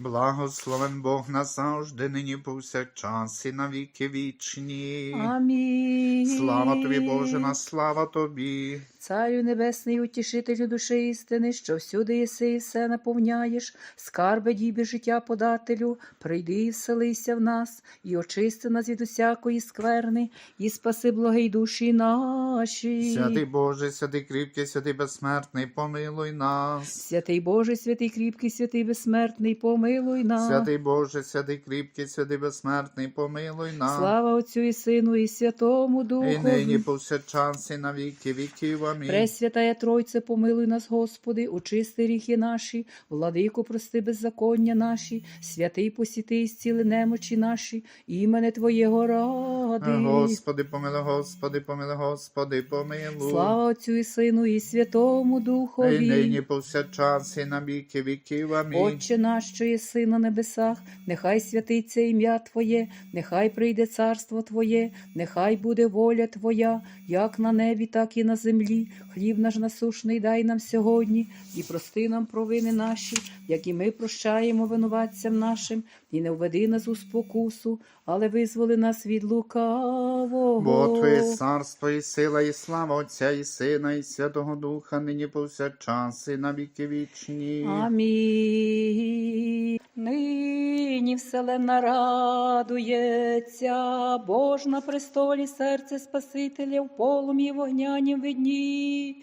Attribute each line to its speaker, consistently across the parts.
Speaker 1: Благословен Бог назавжди, нині повсякчас і на віки вічні.
Speaker 2: Амінь.
Speaker 1: Слава тобі, Боже, на слава тобі.
Speaker 2: Царю небесний, утішителю душі істини, що всюди єси і все наповняєш, скарби дібі життя подателю, прийди і вселися в нас, і очисти нас від усякої скверни, і спаси благий душі наші.
Speaker 1: Святий Боже, святий кріпкий, святий безсмертний, помилуй нас.
Speaker 2: Святий Боже, святий кріпкий, святий безсмертний, помилуй нас.
Speaker 1: Святий Боже, святий кріпкий, святий безсмертний, помилуй нас.
Speaker 2: Слава Отцю і Сину, і Святому Духу.
Speaker 1: І нині повсякчас і на віки віків. Амінь.
Speaker 2: Пресвятая Тройце, помилуй нас, Господи, очисти ріхи наші, владику, прости беззаконня наші, святий посіти і зціли немочі наші, імене Твоєго ради.
Speaker 1: Господи, помилуй, Господи, помилуй, Господи, помилуй.
Speaker 2: Слава Отцю і Сину, і Святому
Speaker 1: І
Speaker 2: Духові.
Speaker 1: нині повсякчас і на віки віків. Амінь.
Speaker 2: Отче наш, що єси на небесах, нехай святиться ім'я Твоє, нехай прийде царство Твоє, нехай буде воля Твоя, як на небі, так і на землі. Хліб наш насушний дай нам сьогодні, і прости нам провини наші, як і ми прощаємо винуватцям нашим, і не введи нас у спокусу, але визволи нас від лукавого.
Speaker 1: Бо Твоє царство і сила, і слава Отця, і Сина, і Святого Духа, нині повсякчас, і на віки вічні.
Speaker 2: Амінь. Нині вселенна радується, Бож на престолі серце Спасителя в полум'ї вогнянім видні.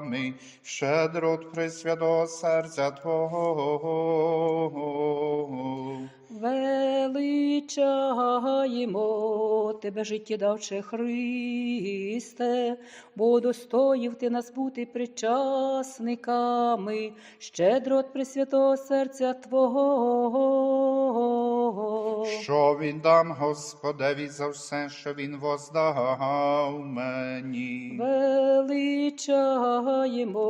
Speaker 1: причасниками, щедрот Пресвятого серця Твого.
Speaker 2: Величаємо тебе, життєдавче Христе, бо достоїв ти нас бути причасниками, щедро от Пресвятого серця Твого.
Speaker 1: Що віддам Господеві за все, що Він воздав мені.
Speaker 2: Величаємо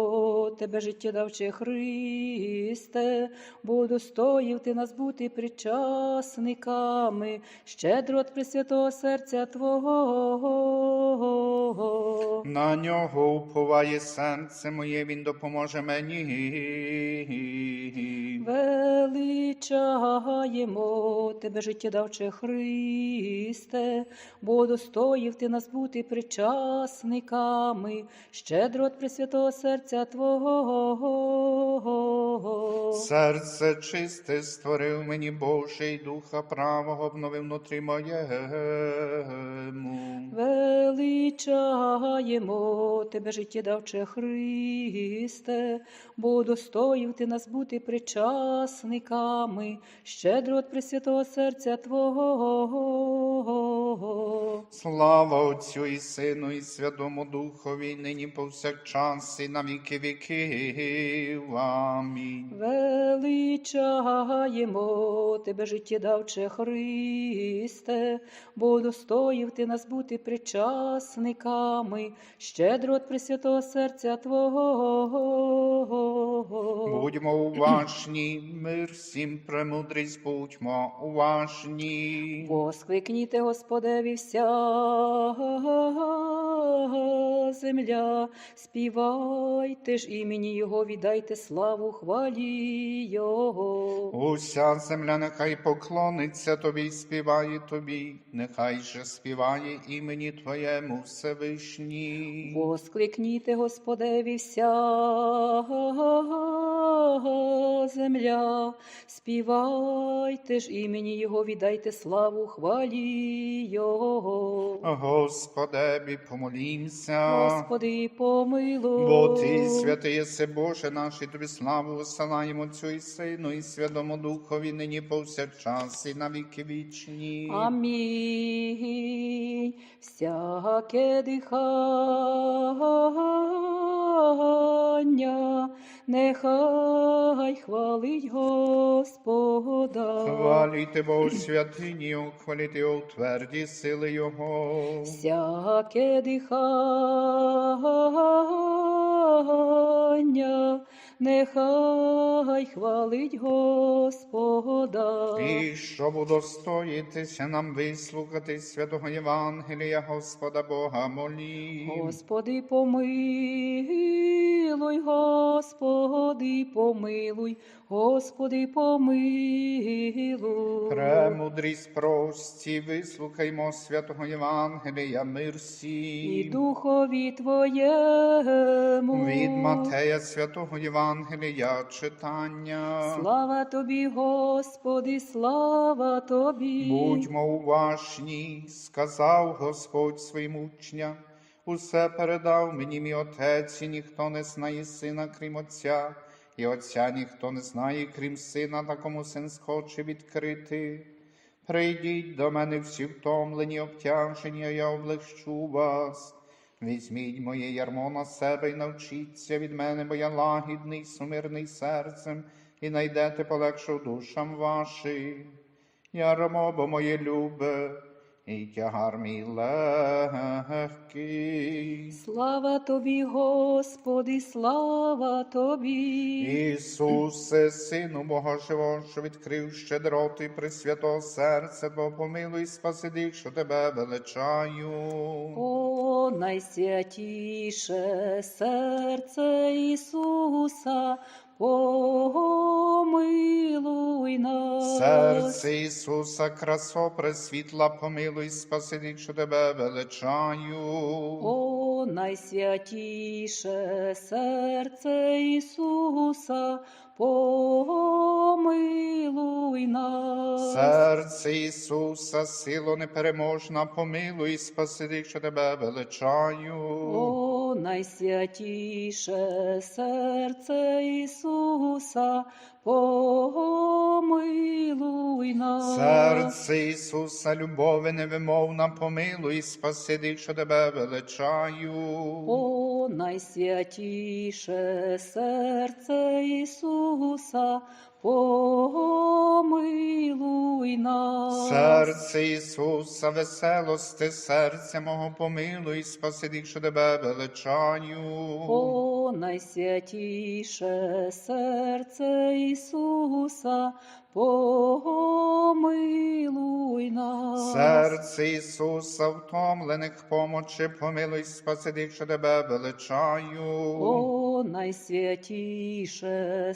Speaker 2: тебе, життєдавче Христе, бо достоїв ти нас бути причасниками, щедро от Пресвятого серця Твого.
Speaker 1: На нього уповає серце моє, він допоможе мені.
Speaker 2: Величаємо тебе, життєдавче Христе, бо достоїв ти нас бути причасниками, щедро от Пресвятого серця Твого.
Speaker 1: Серце чисте створив мені Боже, і духа правого обновив внутрі моєму.
Speaker 2: Величаємо тебе, життєдавче Христе, бо достоїв ти нас бути причасниками, щедро от Пресвятого серця Твого.
Speaker 1: Слава Отцю і Сину, і Святому Духові, нині повсякчас, і на віки віків. Амінь.
Speaker 2: Величаємо тебе, життєдавче Христе, бо достоїв ти нас бути причасниками, щедро от Пресвятого серця Твого.
Speaker 1: Будьмо уважні, мир всім премудрість, будьмо уважні.
Speaker 2: Воскликніте Господеві вся земля, співайте ж імені Його, віддайте славу хвалі Його.
Speaker 1: Уся земля нехай поклониться тобі, й співає тобі, нехай же співає імені Твоєму Всевишній.
Speaker 2: Воскликніте Господеві вся земля, співайте ж імені Його, віддайте славу хвалі Його.
Speaker 1: Господеві, помолімся.
Speaker 2: Господи, помилуй.
Speaker 1: Бо ти святий єси Боже наш, і тобі славу висилаємо Отцю і Сину, і Святому Духові, нині повсякчас, і на віки вічні.
Speaker 2: Амінь. Всяке дихання, нехай хвалить Господа.
Speaker 1: Хваліте Бога святині, Його, хваліте у тверді сили Його.
Speaker 2: Всяке дихання, нехай хвалить Господа.
Speaker 1: І щоб удостоїтися нам вислухати святого Євангелія Господа Бога молі.
Speaker 2: Господи, помилуй, Господи, помилуй, Господи, помилуй.
Speaker 1: Премудрість прості, вислухаймо святого Євангелія, мир
Speaker 2: І духові Твоєму.
Speaker 1: Від Матея святого Євангелія читання.
Speaker 2: Слава Тобі, Господи, слава Тобі.
Speaker 1: Будьмо уважні, сказав Господь своїм учням. Усе передав мені мій отець, і ніхто не знає сина, крім Отця, і Отця ніхто не знає, крім сина, та кому син схоче відкрити. Прийдіть до мене всі втомлені, обтяжені, а я облегчу вас. Візьміть моє ярмо на себе і навчіться від мене, бо я лагідний, сумирний серцем, і найдете полегшу душам вашим. Ярмо, бо моє любе, і тягар мій легкий.
Speaker 2: Слава Тобі, Господи, слава Тобі.
Speaker 1: Ісусе, Сину Бога Живого, що відкрив щедроти пресвятого серця, Твого помилуй, спаси тих, що тебе величаю.
Speaker 2: О, найсвятіше серце Ісуса, помилуй нас.
Speaker 1: Серце Ісуса, красо пресвітла, помилуй, спаси що тебе величаю.
Speaker 2: О, найсвятіше серце Ісуса, помилуй нас.
Speaker 1: Серце Ісуса, сило непереможна, помилуй, спаси що тебе величаю.
Speaker 2: О, найсвятіше серце Ісуса, помилуй нас.
Speaker 1: Серце Ісуса, любові невимовна, помилуй, спаси що тебе величаю.
Speaker 2: О, найсвятіше серце Ісуса, помилуй нас.
Speaker 1: Серце Ісуса, веселости, серця мого помилуй, спаси тих, що тебе величаню.
Speaker 2: О, найсвятіше серце Ісуса, помилуй нас.
Speaker 1: Серце Ісуса, втомлених помочи, помилуй, спаси тих, що тебе величаю.
Speaker 2: О, найсвятіше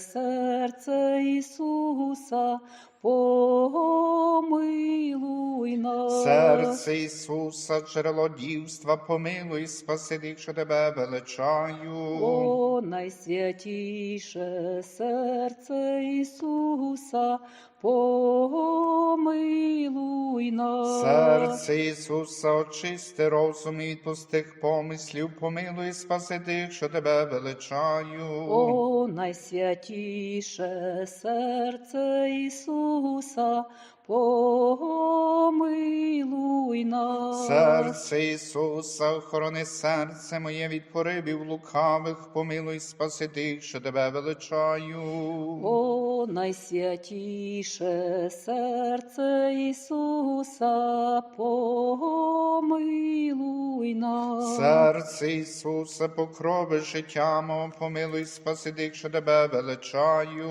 Speaker 2: серце Ісуса, помилуй нас.
Speaker 1: Серце Ісуса, джерело дівства, помилуй, спаси тих, що тебе величаю.
Speaker 2: О, найсвятіше серце Ісуса, помилуй нас.
Speaker 1: Серце Ісуса, очисти розум і відпусти помислів, помилуй, спаси тих, що тебе величаю.
Speaker 2: О, найсвятіше серце Ісуса, помилуй нас.
Speaker 1: Серце Ісуса, охорони серце моє від поривів лукавих, помилуй, спаси тих, що тебе величаю.
Speaker 2: О, найсвятіше серце Ісуса, помилуй нас.
Speaker 1: Серце Ісуса, покрови життя мого, помилуй, спаси тих, що тебе величаю.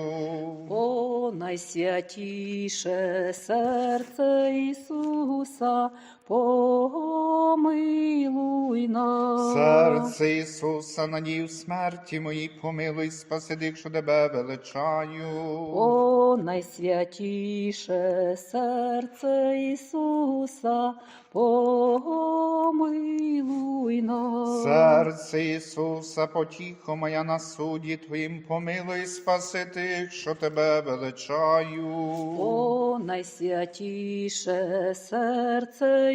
Speaker 2: О, найсвятіше серце Ісуса, помилуй нас.
Speaker 1: Серце Ісуса, надію смерті моїй, помилуй, спаси тих, що тебе величаю.
Speaker 2: О, найсвятіше серце Ісуса, помилуй нас.
Speaker 1: Серце Ісуса, потіхо моя на суді Твоїм, помилуй, спаси тих, що тебе величаю.
Speaker 2: О, найсвятіше серце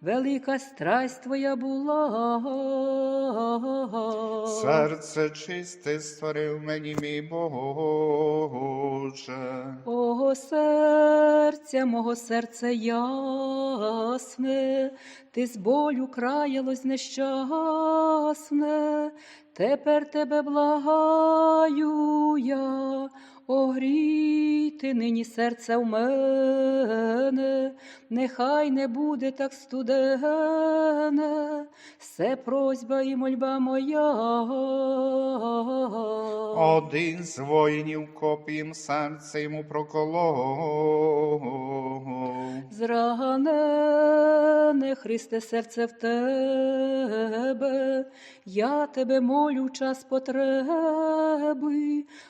Speaker 2: велика страсть твоя була.
Speaker 1: Серце чисте створив мені, мій Боже.
Speaker 2: Ого серця, мого серця ясне, ти з болю краялось нещасне, тепер тебе благаю я, огріти нині серце в мене, нехай не буде так студене, все просьба і мольба моя.
Speaker 1: Один з воїнів копієм серце йому проколов.
Speaker 2: Зранене, Христе, серце в тебе, я тебе молю час потреби,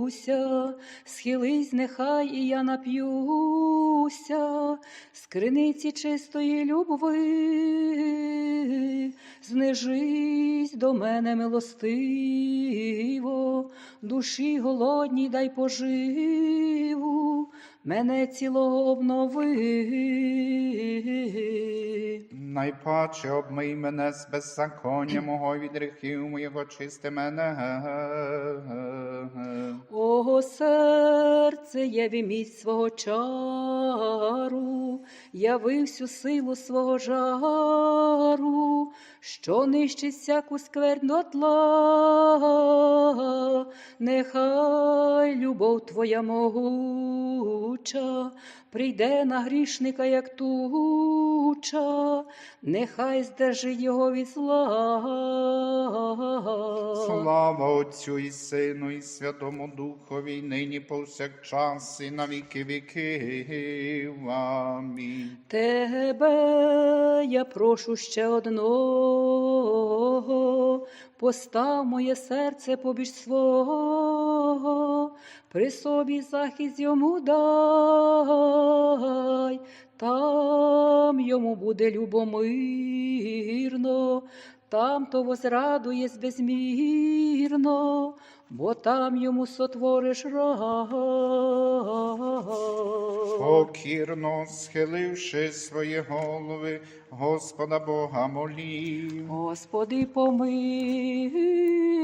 Speaker 2: дивлюся, схились, нехай і я нап'юся, з криниці чистої любви, знижись до мене милостиво, душі голодній дай поживу, мене цілого обнови.
Speaker 1: Найпаче обмий мене з беззаконня мого від гріхів моєго чисти мене.
Speaker 2: Серце, я міць свого чару, яви всю силу свого жару, що нищить всяку скверну тла, нехай любов твоя могуча, прийде на грішника, як туча, нехай здержить його від зла.
Speaker 1: Слава Отцю і Сину, і Святому Духові, нині повсякчас, і на віки віків. Амінь.
Speaker 2: Тебе я прошу ще одного, постав моє серце побіж свого, при собі захист йому дай, там йому буде любомирно, там то возрадує безмірно, бо там йому сотвориш рай.
Speaker 1: Покірно схиливши свої голови, Господа Бога молів.
Speaker 2: Господи, помилуй,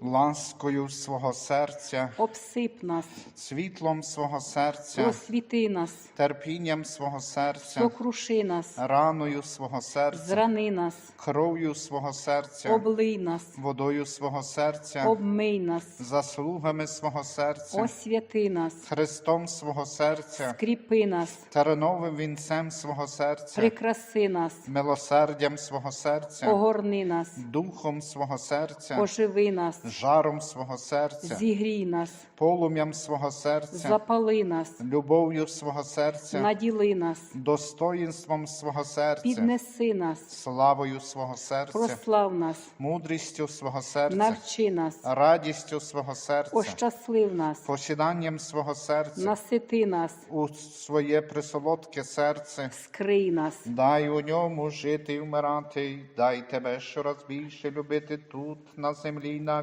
Speaker 1: Ласкою свого серця,
Speaker 2: Обсип нас,
Speaker 1: світлом свого серця,
Speaker 2: просвіти нас,
Speaker 1: терпінням свого серця,
Speaker 2: сокруши нас,
Speaker 1: раною свого серця,
Speaker 2: зрани нас,
Speaker 1: кров'ю свого серця,
Speaker 2: облий нас,
Speaker 1: водою свого серця,
Speaker 2: обмий нас,
Speaker 1: заслугами свого серця,
Speaker 2: освяти нас,
Speaker 1: Христом свого серця,
Speaker 2: скріпи нас,
Speaker 1: тереновим вінцем свого серця,
Speaker 2: прикраси нас,
Speaker 1: милосердям свого серця,
Speaker 2: огорни нас,
Speaker 1: духом свого серця,
Speaker 2: оживи нас,
Speaker 1: жаром свого серця,
Speaker 2: зігрій нас,
Speaker 1: полум'ям свого серця,
Speaker 2: запали нас,
Speaker 1: любов'ю свого серця,
Speaker 2: наділи нас,
Speaker 1: достоїнством свого серця,
Speaker 2: піднеси нас,
Speaker 1: славою свого серця,
Speaker 2: прослав нас,
Speaker 1: мудрістю свого серця,
Speaker 2: навчи нас,
Speaker 1: радістю свого серця,
Speaker 2: ощаслив нас,
Speaker 1: посіданням свого серця,
Speaker 2: насити нас,
Speaker 1: у своє присолодке серце.
Speaker 2: скрий нас,
Speaker 1: Дай у ньому жити і вмирати, дай тебе щораз більше любити тут, на землі, на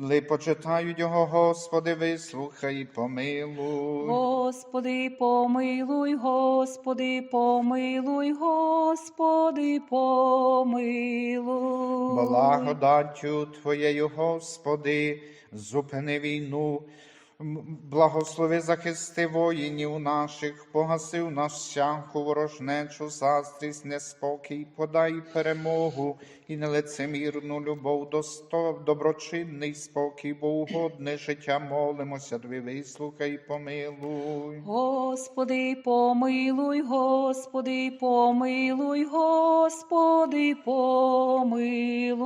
Speaker 1: Ли почитають його, Господи, вислухай і помилуй.
Speaker 2: Господи, помилуй, Господи, помилуй, Господи, помилуй.
Speaker 1: Благодаттю Твоєю, Господи, зупини війну. Благослови захисти воїнів наших, погасив наш всяку ворожнечу, застрість, неспокій, подай перемогу і нелицемірну любов, досто, доброчинний спокій, бо угодне життя молимося, Тобі вислухай, і помилуй.
Speaker 2: Господи, помилуй, Господи, помилуй, Господи, помилуй.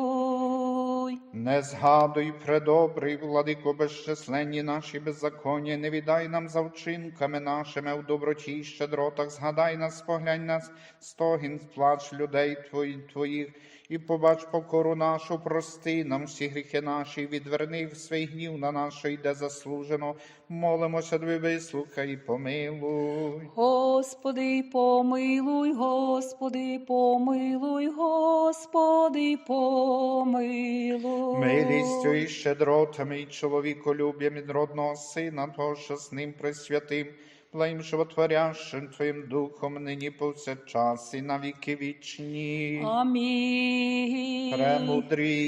Speaker 1: Не згадуй, предобрий, владико, безчисленні наші беззаконня, не віддай нам за вчинками нашими в доброті й щедротах, згадай нас, поглянь нас, стогін, плач людей твої, твоїх, і побач покору нашу, прости нам всі гріхи наші, відверни свій гнів на що йде заслужено, молимося, тобі вислухай і помилуй.
Speaker 2: Господи, помилуй, Господи, помилуй, Господи, помилуй.
Speaker 1: Милістю і щедротами, і чоловіколюб'ям від родного сина, того, що з ним присвятим, Твоїм животворящим Твоїм духом, нині повсякчас і на віки вічні.
Speaker 2: Амінь.
Speaker 1: Премудрій